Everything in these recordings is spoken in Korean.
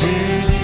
to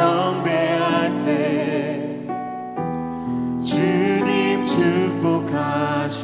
경배할 때 주님 축복하시